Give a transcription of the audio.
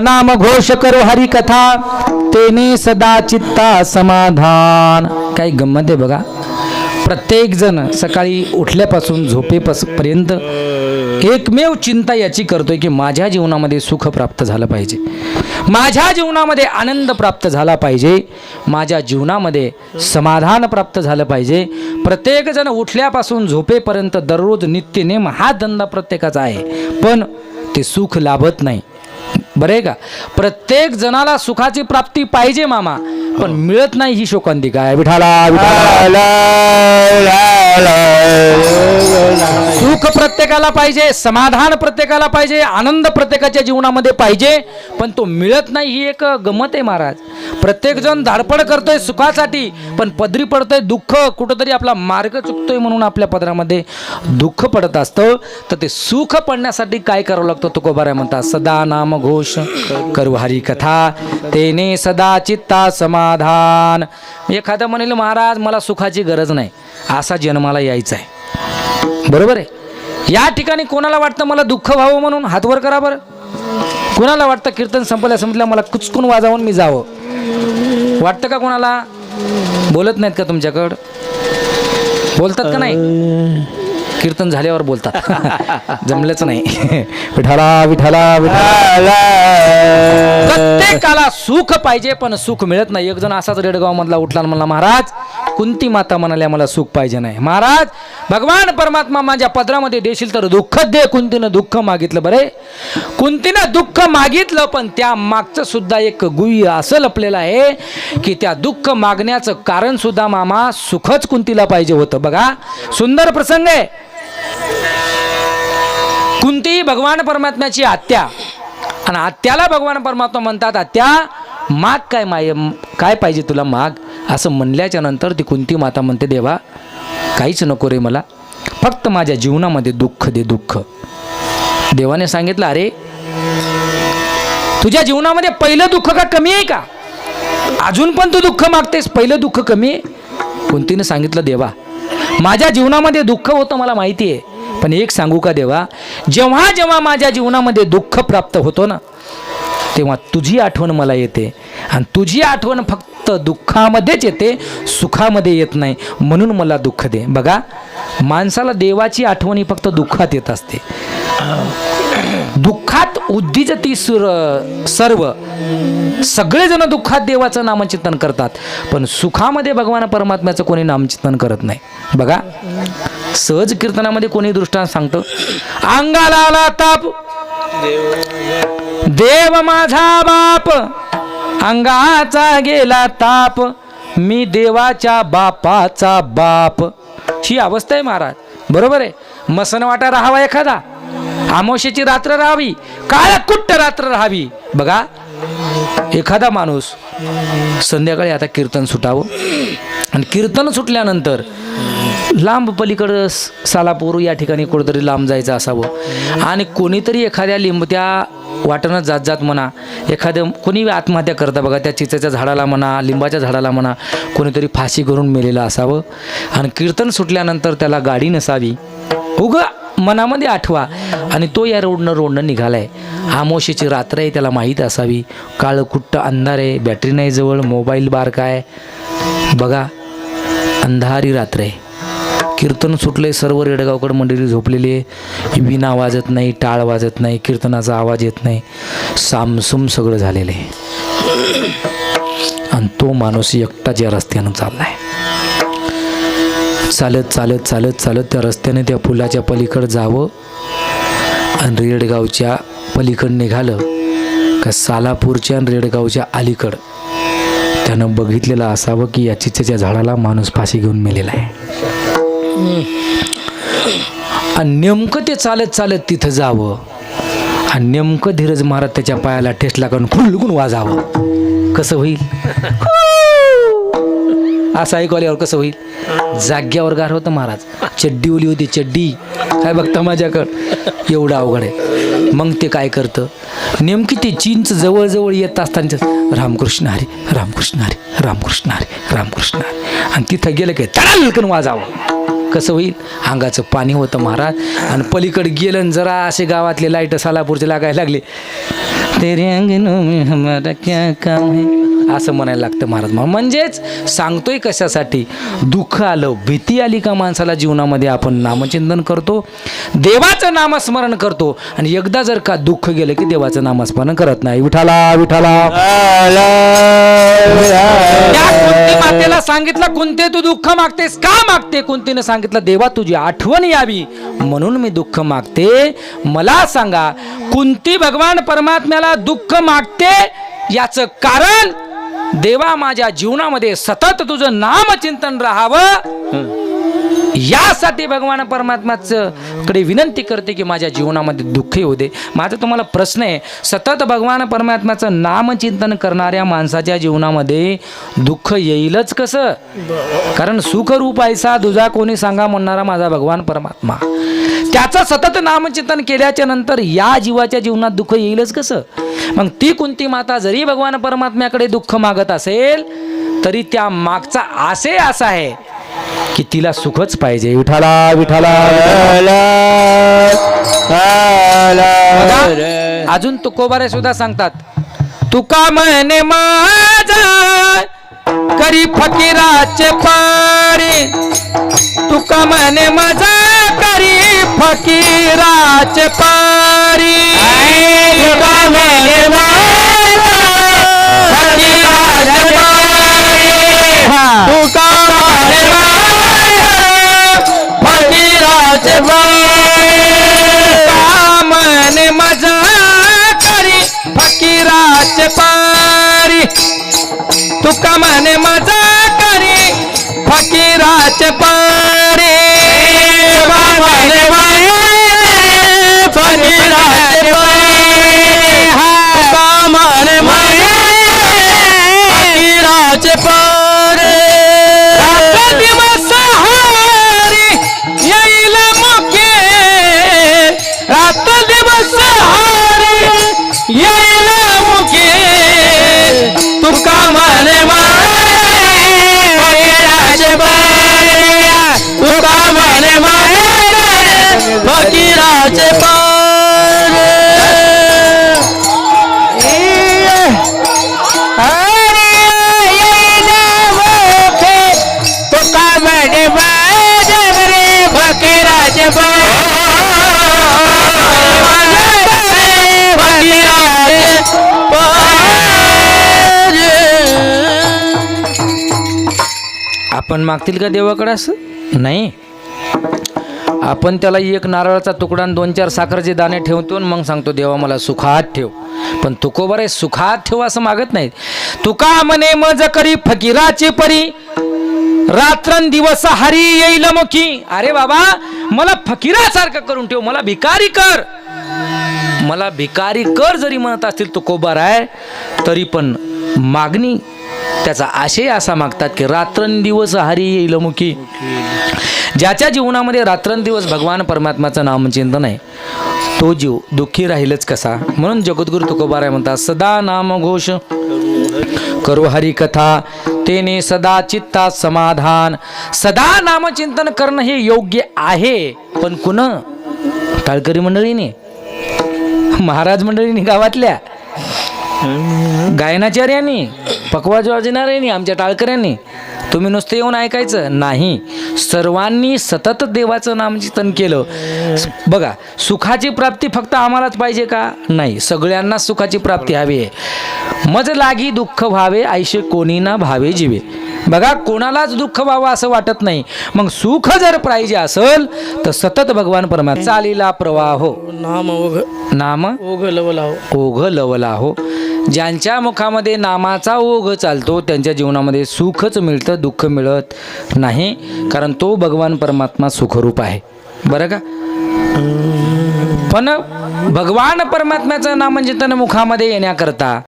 नाम घोष करो हरी कथा तेने सदा चित्ता समाधान. काही गंमत आहे बघा. प्रत्येक जण सकाळी उठल्यापासून झोपेपास पर्यंत एकमेव चिंता याची करतोय की माझ्या जीवनामध्ये सुख प्राप्त झालं पाहिजे. माझ्या जीवनामध्ये आनंद प्राप्त झाला पाहिजे. माझ्या जीवनामध्ये समाधान प्राप्त झालं पाहिजे. प्रत्येकजण उठल्यापासून झोपेपर्यंत दररोज नित्यनेम हा धंदा प्रत्येकाचा आहे. पण ते सुख लाभत नाही. बरे का? प्रत्येक जणाला सुखाची प्राप्ती पाहिजे मामा. पण मिळत नाही ही शोकांतिका. आहे विठाला सुख प्रत्येकाला पाहिजे समाधान प्रत्येकाला पाहिजे आनंद प्रत्येकाच्या जीवनामध्ये पाहिजे पण तो मिळत नाही ही एक गमत आहे महाराज. प्रत्येक जण धाडपड करतोय सुखासाठी पण पदरी पडतोय दुःख. कुठंतरी आपला मार्ग चुकतोय म्हणून आपल्या पदरामध्ये दुःख पडत असतं. तर ते सुख पडण्यासाठी काय करावं लागतं तुकोबाऱ्या म्हणतात सदा नाम घोष करू हरी कथा तेने सदा चित्ता समाधान. एखादं म्हणेल महाराज मला सुखाची गरज नाही. असा जन्माला यायचा आहे. बरोबर आहे? या ठिकाणी कोणाला वाटतं मला दुःख व्हावं म्हणून? हातवर करा बरं. कोणाला वाटतं कीर्तन संपल्या संपल्या मला कुचकून वाजावून मी जावं? वाटतं का कोणाला? बोलत नाहीत का तुमच्याकडं? बोलतात का नाही? कीर्तन झाल्यावर बोलतात. जमलंच नाही. विठाला विठाला प्रत्येकाला सुख पाहिजे पण सुख मिळत नाही. एक जण असाच रेडगाव मधला उठला म्हणला महाराज कुंती माता म्हणाल्या मला सुख पाहिजे नाही. महाराज भगवान परमात्मा माझ्या पदरामध्ये देशील तर दुःख दे. कुंतीनं दुःख मागितलं बरे. कुंतीनं दुःख मागितलं पण त्या मागचं सुद्धा एक गुह्य असं लपलेलं आहे की त्या दुःख मागण्याचं कारण सुद्धा मामा सुखच कुंतीला पाहिजे होतं. बघा सुंदर प्रसंग आहे. कुंती भगवान परमात्म्याची आत्या. आणि आत्याला भगवान परमात्मा म्हणतात आत्या माग काय माय काय पाहिजे तुला माग? असं म्हणल्याच्या नंतर ती कुंती माता म्हणते देवा काहीच नको रे मला. फक्त माझ्या जीवनामध्ये दुःख दे दुःख. देवाने सांगितलं अरे तुझ्या जीवनामध्ये पहिलं दुःख का कमी आहे का? अजून पण तू दुःख मागतेस पहिलं दुःख कमी आहे. कुंतीने सांगितलं देवा माझ्या जीवनामध्ये दुःख होतं मला माहिती आहे पण एक सांगू का देवा? जेव्हा जेव्हा माझ्या जीवनामध्ये दुःख प्राप्त होतो ना तेव्हा तुझी आठवण मला येते. आणि तुझी आठवण फक्त फक्त दुःखामध्येच येते सुखामध्ये येत नाही. म्हणून मला दुःख दे. बघा माणसाला देवाची आठवणी फक्त दुःखात येत असते. दुःखात उद्दिजती सुर सर्व. सगळेजण दुःखात देवाचं नामचिंतन करतात. पण सुखामध्ये भगवान परमात्म्याचं कोणी नामचिंतन करत नाही. बघा सहज कीर्तनामध्ये कोणी दृष्टांत सांगतं? अंगाला आला ताप. देव माझा बाप. अंगाचा गेला ताप. मी देवाच्या बापाचा बाप. ही अवस्था आहे महाराज. बरोबर आहे? मसन वाटा राहावा एखादा. आमोशेची रात्र राहावी. काळ कुट्ट रात्र राहावी. बघा एखादा माणूस संध्याकाळी आता कीर्तन सुटावं. आणि कीर्तन सुटल्यानंतर लांब पलीकडं स- सालापूर या ठिकाणी कुठंतरी लांब जायचं असावं. आणि कोणीतरी एखाद्या लिंबत्या वाटणं जात जात म्हणा एखादं कोणी आत्महत्या करता बघा त्या चिचेच्या झाडाला म्हणा लिंबाच्या झाडाला म्हणा कोणीतरी फाशी करून मेलेलं असावं. आणि कीर्तन सुटल्यानंतर त्याला गाडी नसावी. उगा मनामध्ये आठवा. आणि तो या रोडनं रोडनं निघालाय. आमोशीची रात्र आहे त्याला माहीत असावी. काळं कुट्ट अंधार आहे बॅटरी नाही जवळ मोबाईल बार काय बघा अंधारी रात्र आहे. कीर्तन सुटले सर्व रेडगावकर मंडळी झोपलेली आहे. विना वाजत नाही टाळ वाजत नाही कीर्तनाचा आवाज येत नाही. सामसूम सगळं झालेलं आहे. आणि तो माणूस एकटाच या रस्त्यानं चाललाय. चालत चालत चालत चालत त्या रस्त्याने त्या पुलाच्या पलीकडं जावं आणि रेडगावच्या पलीकडं निघालं का सालापूरच्या आणि रेडगावच्या अलीकडं. त्यानं बघितलेलं असावं की या त्याच्या झाडाला माणूस फाशी घेऊन मेलेला आहे. आणि नेमकं ते चालत चालत तिथं जावं. आणि नेमकं धीरज महाराज त्याच्या पायाला ठेसला करून खुलगून वाजावं. कसं होईल? असं ऐकू आल्यावर कसं होईल? जाग्यावर गार होतं महाराज. चड्डी ओली होती चड्डी. काय बघता माझ्याकडं? एवढं अवघड आहे. मग ते काय करतं? नेमकी ते चिंच जवळजवळ येत असताना रामकृष्ण हरी रामकृष्ण हरी रामकृष्ण हरी रामकृष्ण हरी. आणि तिथं गेलं काय तळालकन वाजावं. कसं होईल? अंगाचं पाणी होतं महाराज. आणि पलीकडे गेलं जरा असे गावातले लाइट सालापूरचे लागायला लागले. क्या असं म्हणायला लागतं महाराज. मग म्हणजेच सांगतोय कशासाठी? दुःख आलं भीती आली का माणसाला जीवनामध्ये? आपण नामचिंतन करतो. देवाचं नामस्मरण करतो. आणि एकदा जर का दुःख गेलं की देवाचं नामस्मरण करत नाही. विठाला विठाला त्या कुंती मातेला सांगितलं कुंते तू दुःख मागतेस का मागते? कुंतीनं सांगितलं देवा तुझी आठवण यावी. म्हणून मी दुःख मागते. मला सांगा कुंती भगवान परमात्म्याला दुःख मागते याचं कारण? देवा माझ्या जीवनामध्ये सतत तुझं नामचिंतन राहावं. यासाठी भगवान परमात्माचं कडे विनंती करते की माझ्या जीवनामध्ये दुःख येऊ दे. माझा तुम्हाला प्रश्न आहे सतत भगवान परमात्माचं नामचिंतन करणाऱ्या माणसाच्या जीवनामध्ये दुःख येईलच कसं? कारण सुखरूप ऐसा दुजा कोणी सांगा म्हणणारा माझा भगवान परमात्मा. त्याचं सतत नामचिंतन केल्याच्यानंतर या जीवाच्या जीवनात दुःख येईलच कसं? मग ती कुंती माता जरी भगवान परमात्म्याकडे दुःख मागत असेल तरी त्या मागचा आशय असा आहे की तिला सुखच पाहिजे. विठाला विठाला अजून तुकोबारे सुद्धा सांगतात तुका म्हणे माझा करी फकीराचे पारी तुका म्हणे माझा करी फकीराचे पारी तुका म्हणे माझा फकीराचे तुका म्हणे फकीराचे आपण मागतील का देवाकडे असं? नाही. आपण त्याला एक नारळाचा तुकडा आणि दोन चार साखरचे दाणे ठेवतो आणि मग सांगतो देवा मला सुखात ठेव. पण तुकोबर आहे सुखात ठेव असं मागत नाहीत. तुका म्हणे मज करी फकीराची परी. रात्रन दिवस हरी येईल मुखी. अरे बाबा मला फकीरासारखं करून ठेव. मला भिकारी कर. मला भिकारी कर जरी म्हणत असतील तुकोबर आहे तरी पण मागणी त्याचा आशय असा मागतात की रात्रंदिवस हरी येईल मुखी. ज्याच्या जीवनामध्ये रात्रंदिवस भगवान परमात्माचं नामचिंतन आहे तो जीव दुःखी राहीलच कसा? म्हणून जगद्गुरु तुकोबाराय म्हणतात सदा नाम घोष करू हरी कथा तेने सदा चित्ता समाधान. सदा नामचिंतन करणं हे योग्य आहे पण कुण? काळकरी मंडळीने? महाराज मंडळीने गावातल्या? गायनाचार्यांनी पकवाज वाजणाऱ्यांनी आमच्या टाळकऱ्यांनी तुम्ही नुसतं येऊन ऐकायचं नाही. सर्वांनी सतत देवाचं नामचिंतन केलं. बघा सुखाची प्राप्ती फक्त आम्हालाच पाहिजे का? नाही सगळ्यांना सुखाची प्राप्ती हवी आहे. मज लागी दुःख व्हावे ऐशे कोणी ना भावे जीवे. बघा कोणालाच दुःख व्हावं असं वाटत नाही. मग सुख जर पाहिजे असेल तर सतत भगवान परमात्मा चालीला प्रवाह हो. नाम ओघ नाम? ओघ लवलाव ओघ लवला हो ज्यांच्या मुखामध्ये नामाचा ओघ चालतो त्यांच्या जीवनामध्ये सुखच मिळतं दुःख मिळत नाही. कारण तो भगवान परमात्मा सुखरूप आहे. बरं का? पण भगवान परमात्म्याचं नामचिंतन मुखामध्ये येण्याकरता